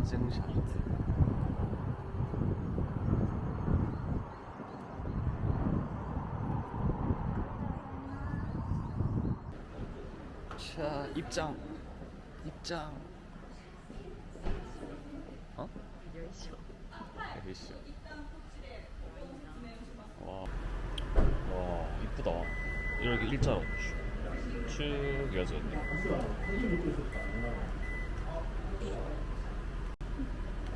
인증샷. 자, 입장. 입장. 어? 열시오. 열시오. 와. 와, 이쁘다. 이렇게 일자로 쭉, 쭉 이어져 있네.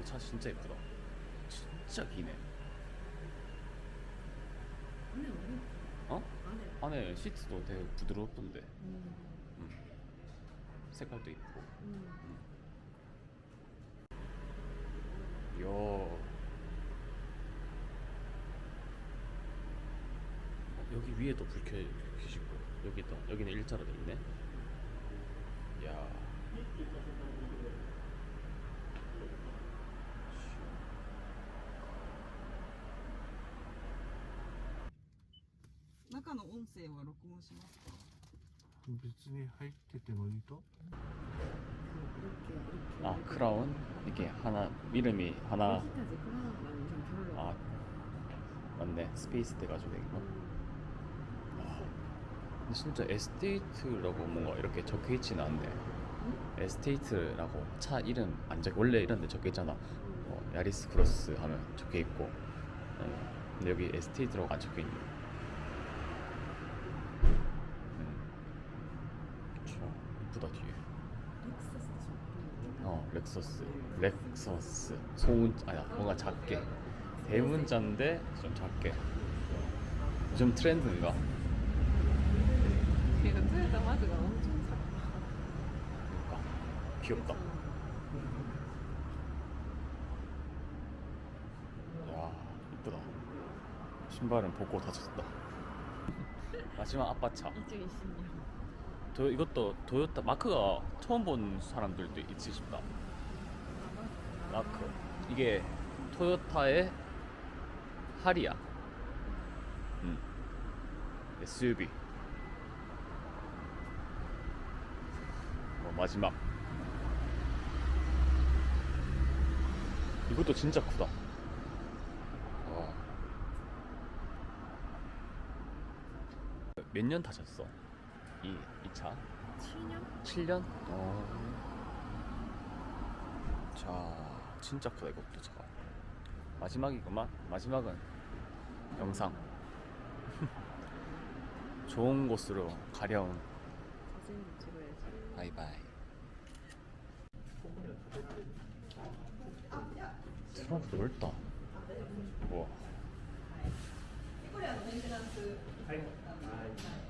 근데 차 진짜 예쁘다. 진짜 기네. 어? 안에. 시트도 되게 부드럽던데. 음. 색깔도 이쁘고. 이야 여기 위에도 불 켜, 켜지고 여기다 여기는 일자로 돼 있네. 야. 中の音声は録音しますか別に入っててもいいと 아 크라운 이게 하나 이름이 하나 비슷하지 그런 좀 별로 아 맞네 스페이스 돼가지고 이거. 와. 근데 진짜 에스테이트라고 뭔가 이렇게 적혀 있지는 않네. 에스테이트라고 차 이름 안 적. 원래 이런데 적혀 있잖아. 어, 야리스 크로스 하면 적혀 있고. 어, 근데 여기 에스테이트라고 안 적혀 있네. 어 렉서스 렉서스. 소문 아야 뭔가 작게. 대문자인데 좀 작게. 요즘 트렌드인가? 걔가 토요타 마드가 엄청 작아. 그러니까. 귀엽다. 야 이쁘다. 신발은 벗고 다쳤다. 마지막 아빠 차. 2020년 도, 이것도 도요타 마크가 처음 본 사람들도 있지 싶다. 마크. 이게 토요타의 하리야. 음. SUV. 어, 마지막. 이것도 진짜 크다. 와. 몇년 타셨어? 이, 이 차? 7년? 7년? 어. 자, 진짜 크다 이것도 차가. 마지막이구만. 마지막은 영상. 좋은 곳으로 가려운 사진 찍어야지 바이바이. 트렁크 넓다. 우와. 어, 저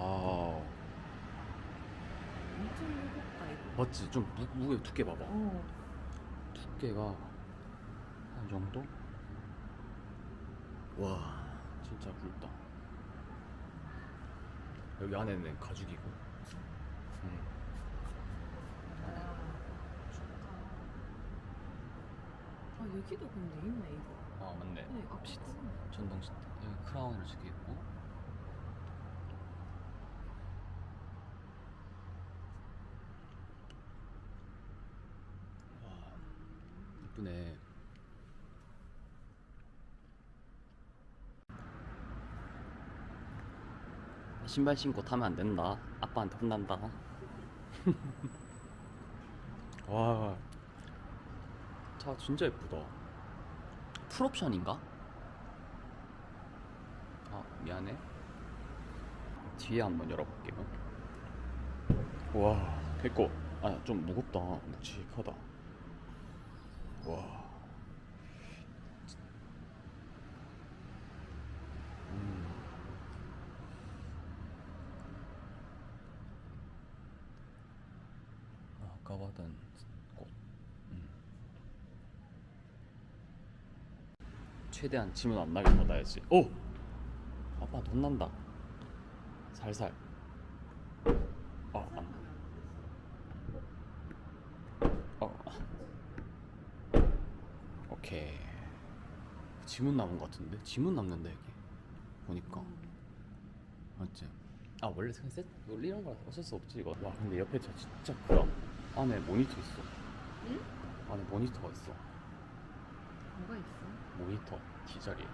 와우. 엄청 무겁다 이거 맞지? 좀 무, 무게 두께 봐봐. 어 두께가 한 정도? 와 진짜 굵다 여기 안에는 가죽이고 음. 아 여기도 근데 있네 이거. 아 맞네 네 앞시트. 전동 시트 여기 크라운으로 적혀있고 와 이쁘네 신발 신고 타면 안 된다. 아빠한테 혼난다. 와. 차 진짜 예쁘다. 풀옵션인가? 아 미안해. 뒤에 한번 열어볼게요. 와 됐고. 아 좀 무겁다. 묵직하다 와 음. 아, 아까 봤던 꽃 음. 최대한 짐은 안 나게 받아야지 오! 아빠 혼난다 살살 어, 안. 어. 오케이 지문 남은 것 같은데? 지문 남는데 이게 보니까 맞지? 아 원래 셋 원래 이런 거 어쩔 수 없지 이거 와 근데 옆에 저 진짜 크다 안에 모니터 있어 응? 안에 모니터가 있어 뭐가 있어? 모니터 T자리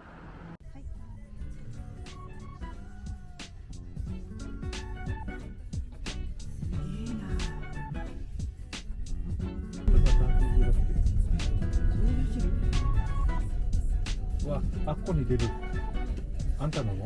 こに出る。あんたのも？